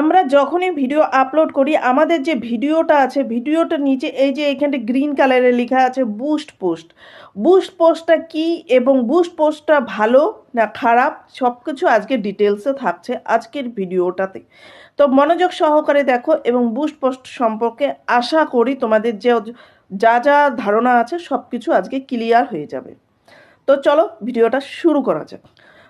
আমরা যখনই video upload করি, আমাদের যে ভিডিওটা আছে ভিডিওটার নিচে এই যে এখানে গ্রিন কালারে লেখা আছে বুস্ট পোস্ট বুস্ট পোস্টটা কি এবং বুস্ট পোস্টটা ভালো না খারাপ সব কিছু আজকে ডিটেলসে থাকছে আজকের ভিডিওটাতে তো মনোযোগ সহকারে দেখো এবং বুস্ট পোস্ট সম্পর্কে আশা করি তোমাদের যে যা যা ধারণা আছে সব কিছু আজকে ক্লিয়ার হয়ে যাবে। তো চলো ভিডিওটা শুরু করা যাক।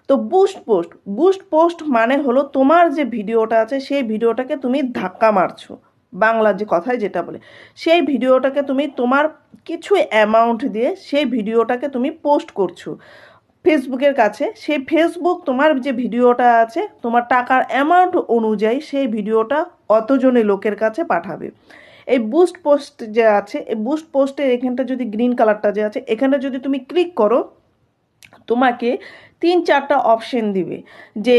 তো বুস্ট পোস্ট বুস্ট পোস্ট মানে হলো তোমার যে ভিডিওটা আছে, সেই ভিডিওটাকে তুমি ধাক্কা মারছো। বাংলা যে কথায় যেটা বলে, সেই ভিডিওটাকে তুমি তোমার কিছু অ্যামাউন্ট দিয়ে সেই ভিডিওটাকে তুমি পোস্ট করছ। ফেসবুকের কাছে, সেই ফেসবুক তোমার যে ভিডিওটা আছে, তোমার টাকার অ্যামাউন্ট অনুযায়ী সেই ভিডিওটা অতজনে লোকের কাছে পাঠাবে। এই বুস্ট পোস্ট যে আছে, এই বুস্ট পোস্টের এখানটা যদি গ্রিন কালারটা যে আছে এখানটা যদি তুমি ক্লিক করো তোমাকে তিন চারটা অপশন দিবে যে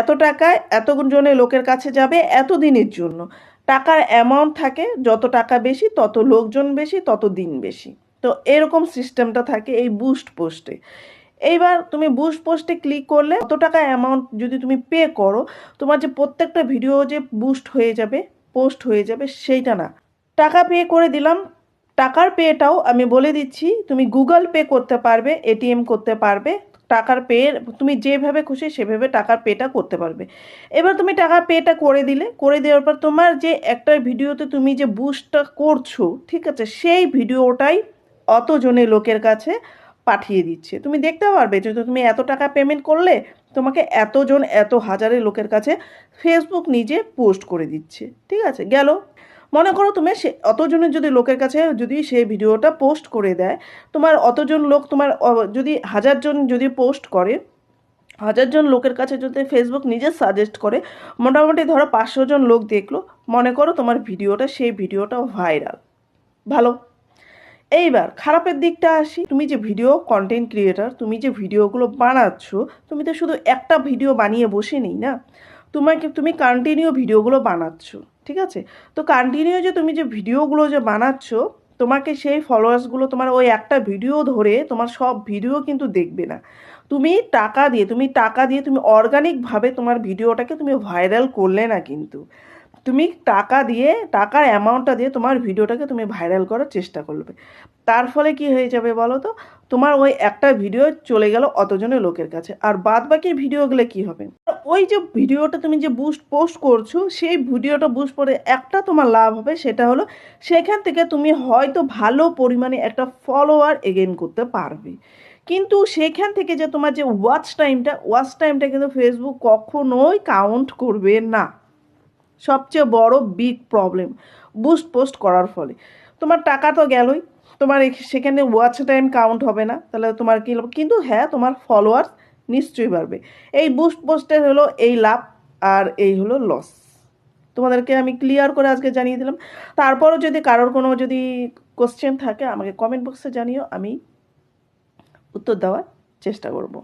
এত টাকায় এত জনে লোকের কাছে যাবে এত দিনের জন্য। টাকার অ্যামাউন্ট থাকে, যত টাকা বেশি, তত লোকজন বেশি, তত দিন বেশি। তো এরকম সিস্টেমটা থাকে এই বুস্ট পোস্টে এইবার তুমি বুস্ট পোস্টে ক্লিক করলে কত টাকা অ্যামাউন্ট যদি তুমি পে করো, তোমার যে প্রত্যেকটা ভিডিও যে বুস্ট হয়ে যাবে পোস্ট হয়ে যাবে, সেইটা না। টাকা পে করে দিলাম টাকার পেটাও আমি বলে দিচ্ছি, তুমি গুগল পে করতে পারবে, এটিএম করতে পারবে, টাকার পে, তুমি যেভাবে খুশি সেভাবে টাকার পেটা করতে পারবে। এবার তুমি টাকার পেটা করে দিলে, করে দেওয়ার পর তোমার যে একটা ভিডিওতে তুমি যে বুস্টটা করছ, ঠিক আছে, সেই ভিডিওটাই অতজনে লোকের কাছে পাঠিয়ে দিচ্ছে। তুমি দেখতে পারবে যে তুমি এত টাকা পেমেন্ট করলে, তোমাকে এতজন, এত হাজারের লোকের কাছে ফেসবুক নিজে পোস্ট করে দিচ্ছে, ঠিক আছে, গেল। মনে করো তুমি সে অতজনের যদি লোকের কাছে যদি সেই ভিডিওটা পোস্ট করে দেয়, তোমার অতজন লোক তোমার যদি হাজারজন যদি পোস্ট করে হাজারজন লোকের কাছে যদি ফেসবুক নিজে সাজেস্ট করে, মোটামুটি ধরো পাঁচশো জন লোক দেখল, মনে করো তোমার ভিডিওটা, সেই ভিডিওটা ভাইরাল ভালো? এইবার খারাপের দিকটা আসি। তুমি যে ভিডিও কন্টেন্ট ক্রিয়েটার তুমি যে ভিডিওগুলো বানাচ্ছ, তুমি তো শুধু একটা ভিডিও বানিয়ে বসে নেই না? তোমাকে, তুমি কন্টিনিউ ভিডিওগুলো বানাচ্ছ, ঠিক আছে? তো কন্টিনিউ যে তুমি যে ভিডিওগুলো যে বানাচ্ছ, তোমাকে সেই ফলোয়ার্সগুলো তোমার ওই একটা ভিডিও ধরে তোমার সব ভিডিও কিন্তু দেখবে না। তুমি টাকা দিয়ে, তুমি টাকা দিয়ে তুমি অর্গানিকভাবে তোমার ভিডিওটাকে তুমি ভাইরাল করলে না কিন্তু। তুমি টাকা দিয়ে, টাকার অ্যামাউন্টটা দিয়ে তোমার ভিডিওটাকে তুমি ভাইরাল করার চেষ্টা করবে। তার ফলে কি হয়ে যাবে বলো তো? তোমার ওই একটা ভিডিও চলে গেল অতজনের লোকের কাছে। আর বাদ বাকি ভিডিওগুলো কী হবে? ওই যে ভিডিওটা তুমি যে বুস্ট পোস্ট করছ, সেই ভিডিওটা বুস্ট করে একটা তোমার লাভ হবে, সেটা হলো সেখান থেকে তুমি হয়তো ভালো পরিমাণে একটা ফলোয়ার এগেন করতে পারবে। কিন্তু সেখান থেকে যে তোমার যে ওয়াচ টাইমটা ওয়াচ টাইমটা কিন্তু ফেসবুক কখনোই কাউন্ট করবে না। সবচেয়ে বড় বিগ প্রবলেম বুস্ট পোস্ট করার ফলে। তোমার টাকা তো গেলই, তোমার সেখানে ওয়াচ টাইম কাউন্ট হবে না, তাহলে তোমার কী কিন্তু হ্যাঁ তোমার ফলোয়ার্স নিশ্চয়ই বাড়বে এই বুস্ট পোস্টের হলো এই লাভ আর এই হলো লস তোমাদেরকে আমি ক্লিয়ার করে আজকে জানিয়ে দিলাম। তারপরও যদি কারোর কোনো যদি কোশ্চেন থাকে, আমাকে কমেন্ট বক্সে জানিও, আমি উত্তর দেওয়ার চেষ্টা করব।